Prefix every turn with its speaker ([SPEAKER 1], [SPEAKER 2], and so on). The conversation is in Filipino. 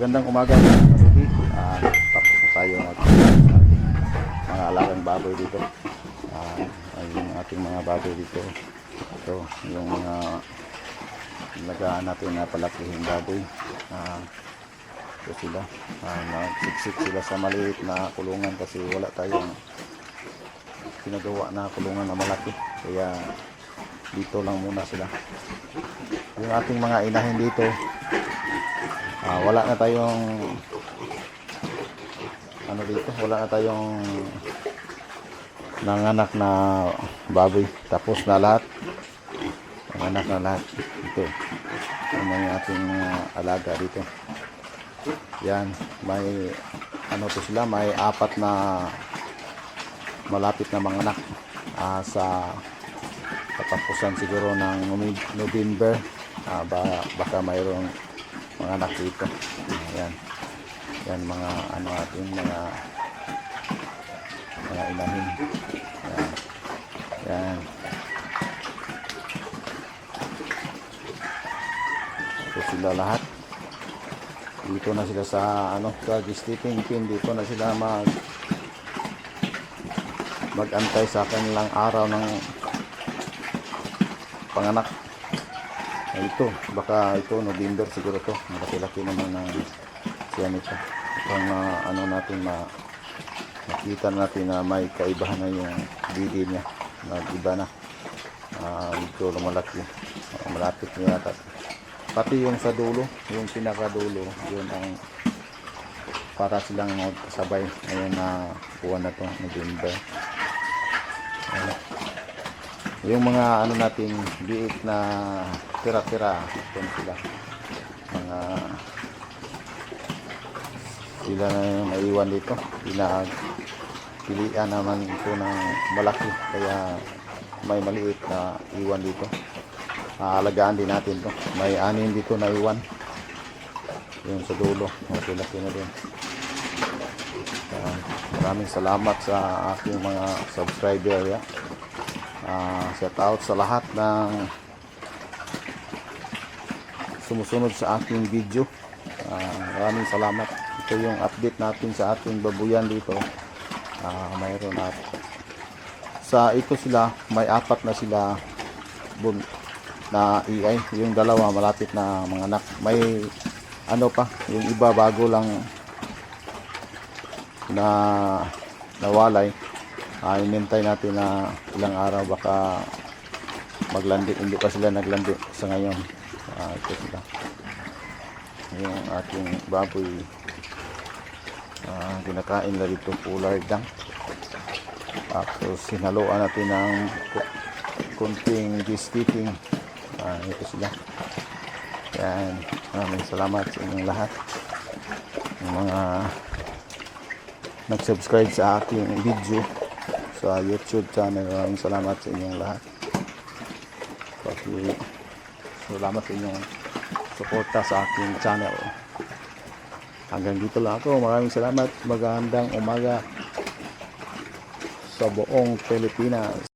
[SPEAKER 1] Magandang umaga mga kasubi. Ah, tapos na tayo mag mga alagang baboy dito. Ay yung ating mga baboy dito. Ito, yung mga lagaan natin na palakihin baboy. Ah, ito sila. Ah, nagsiksik sila sa maliit na kulungan kasi wala tayong pinagawa na kulungan na malaki. Kaya dito lang muna sila. Yung ating mga inahin dito, Ah, wala na tayong ano dito, wala na tayong nanganak na baboy. Tapos na lahat. Nanganak na lahat. Ito. Ang mga ating ah, alaga dito. Yan, may ano to sila, may apat na malapit na mga anak ah, sa katapusan siguro ng November. Ah, ba, baka mayroong mga anak dito. Ayan. Yan mga ano ating mga mga inahin. Yan. Yan. Ito sila lahat. Dito na sila sa ano, sa sleeping pin. Dito na sila mag magantay sa kanilang araw ng panganak. Ito, baka ito November siguro to. Malaki-laki naman ng siya nito. Ito ang ah, ano natin ma makita natin na may kaibahan na yung bidi niya. Nag-iba na. Ah, ito lumalaki. Ah, malapit niya yata. Pati yung sa dulo, yung pinakadulo, yun ang para silang magkasabay. Ngayon na kuha na to November. Ayan. Yung mga ano nating biik na tira-tira, na sila. Mga sila na yung naiwan dito. Pinagpilian naman ito ng malaki. Kaya may maliit na iwan dito. Aalagaan din natin to. May anin dito na iwan. Yung sa dulo. Malaki-laki na din. Ah, maraming salamat sa aking mga subscriber. Ya. Ah, shout out sa lahat ng sumusunod sa aking video. Ah, maraming salamat. Ito yung update natin sa ating babuyan dito. Ah, mayroon at sa ito sila, may apat na sila bun na EI. Yung dalawa malapit na mga anak. May ano pa, yung iba bago lang na nawalay. Ah, inintay natin na ilang araw baka maglandi. Hindi pa sila naglandi sa ngayon. Ah, ito sila. Yung ating baboy. Ah, kinakain na dito pollard lang. Tapos sinaluan natin ng ku- kunting gisticking. Ah, ito sila. Yan. Maraming salamat sa inyong lahat. Yung mga nag-subscribe sa aking video sa YouTube channel. Maraming salamat sa inyong lahat. Pati salamat sa inyong suporta sa aking channel. Hanggang dito lang ako. Maraming salamat. Magandang umaga sa buong Pilipinas.